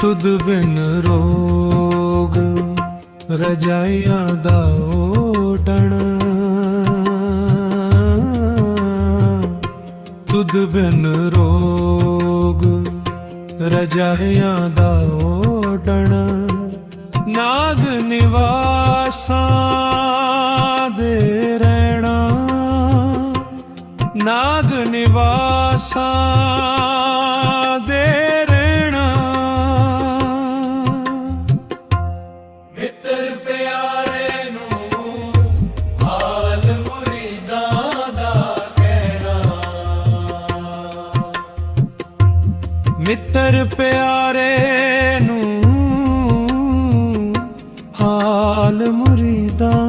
ਤੁਧ ਬਿਨ ਰੋਗ, ਰਜਾਈਆਂ ਦਾ ਓਟਣ। ਤੁਧ ਬਿਨ ਰੋਗ, ਰਜਾਈਆਂ ਦਾ ਓਟਣ। ਨਾਗ ਨਿਵਾਸਾਂ ਦੇ ਰਹਿਣਾ, ਨਾਗ ਨਿਵਾਸਾਂ ਮਿੱਤਰ ਪਿਆਰੇ ਨੂੰ ਹਾਲ ਮੁਰੀਦਾਂ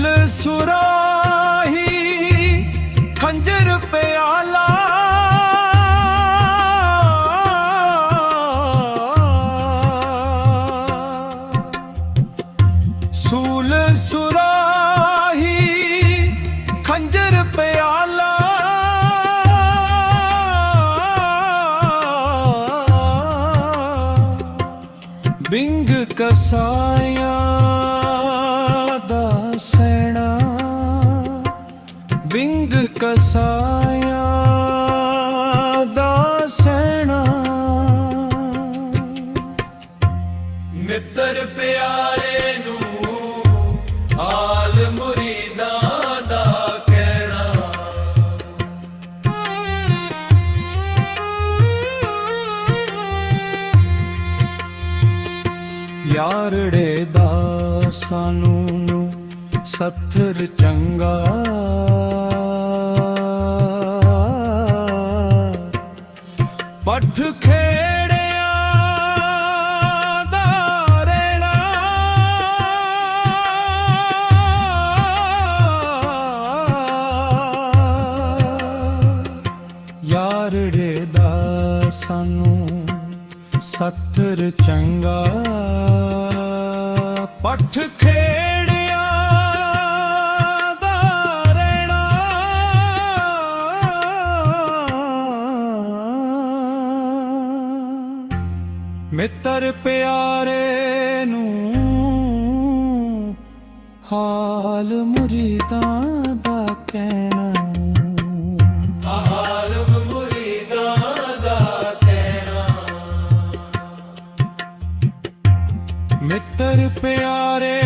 ਸੂਲ ਸੁਰਾਹੀ ਖੰਜਰ ਪਿਆਲਾ। ਸੂਲ ਸੁਰਾਹੀ ਖੰਜਰ ਪਿਆਲਾ। ਬਿੰਗ ਕਸਾਈ ਯਾਰੜੇ ਦਾ ਸਾਨੂੰ ਸੱਥਰ ਚੰਗਾ। ਪੱਠ ਖੇੜਿਆ ਦਾ ਰੇਣਾ ਯਾਰੜੇ ਦਾ ਸਾਨੂੰ ਸੱਥਰ ਚੰਗਾ। ਪੱਠ ਖੇੜਿਆ ਦਾ ਰਹਿਣਾ ਮਿੱਤਰ ਪਿਆਰੇ ਨੂੰ ਹਾਲ ਮੁਰੀਦਾਂ ਦਾ ਕਹਿ ਮਿੱਤਰ ਪਿਆਰੇ